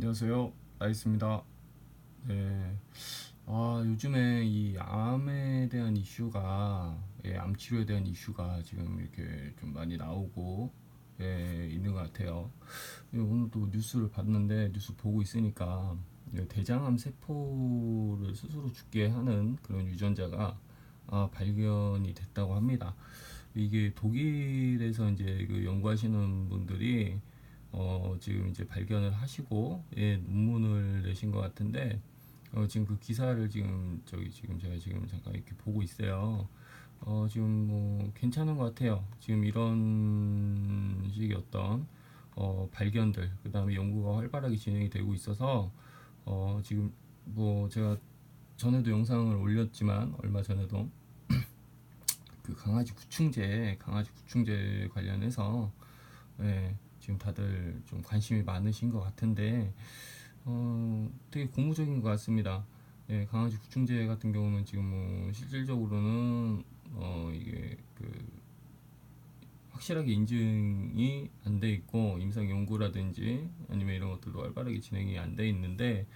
안녕하세요. 나이스입니다. 네. 아, 요즘에 이 암에 대한 이슈가, 예, 암 치료에 대한 이슈가 지금 이렇게 좀 많이 나오고, 예, 있는 것 같아요. 예, 오늘도 뉴스를 봤는데, 뉴스 보고 있으니까, 예, 대장암 세포를 스스로 죽게 하는 그런 유전자가, 아, 발견이 됐다고 합니다. 이게 독일에서 이제 그 연구하시는 분들이, 어, 지금 이제 발견을 하시고 예, 논문을 내신 것 같은데 어, 지금 그 기사를 지금 저기 지금 제가 지금 잠깐 이렇게 보고 있어요. 어, 지금 뭐 괜찮은 것 같아요. 지금 이런 식의 어떤 어, 발견들 그 다음에 연구가 활발하게 진행이 되고 있어서 어, 지금 뭐 제가 전에도 영상을 올렸지만 얼마 전에도 그 강아지 구충제 강아지 구충제 관련해서 예, 지금 다들 좀 관심이 많으신 것 같은데 어, 되게 고무적인 것 같습니다. 예, 강아지 구충제 같은 경우는 지금 뭐 실질적으로는 어, 이게 그 확실하게 인증이 안 돼 있고 임상 연구라든지 아니면 이런 것들도 활발하게 진행이 안 돼 있는데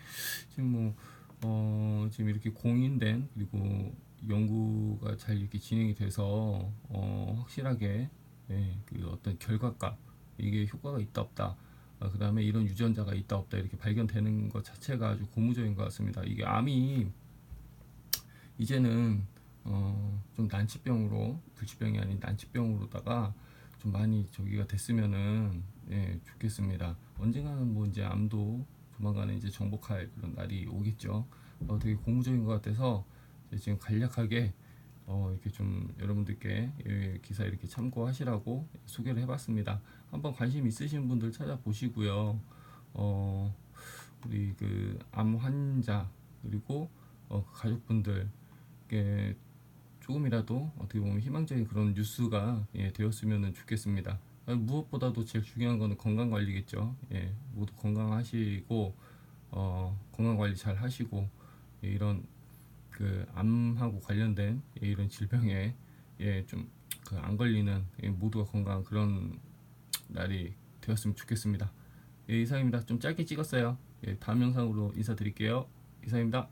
지금 뭐 어, 지금 이렇게 공인된 그리고 연구가 잘 이렇게 진행이 돼서 어, 확실하게 예, 그 어떤 결과값 이게 효과가 있다 없다. 그 다음에 이런 유전자가 있다 없다 이렇게 발견되는 것 자체가 아주 고무적인 것 같습니다. 이게 암이 이제는 어, 좀 난치병으로 불치병이 아닌 난치병으로다가 좀 많이 저기가 됐으면은 예, 좋겠습니다. 언젠가는 뭐 이제 암도 조만간에 이제 정복할 그런 날이 오겠죠. 어, 되게 고무적인 것 같아서 지금 간략하게 어, 이렇게 좀 여러분들께 이 기사 이렇게 참고하시라고 소개를 해봤습니다. 한번 관심 있으신 분들 찾아보시고요. 어, 우리 그 암 환자 그리고 어, 그 가족분들께 조금이라도 어떻게 보면 희망적인 그런 뉴스가 예, 되었으면 좋겠습니다. 아, 무엇보다도 제일 중요한 거는 건강 관리겠죠. 예, 모두 건강하시고 어, 건강 관리 잘 하시고 예, 이런 그 암하고 관련된 예, 이런 질병에 예, 좀 그 안 걸리는 예, 모두가 건강한 그런 날이 되었으면 좋겠습니다. 예, 이상입니다. 좀 짧게 찍었어요. 예, 다음 영상으로 인사드릴게요. 이상입니다.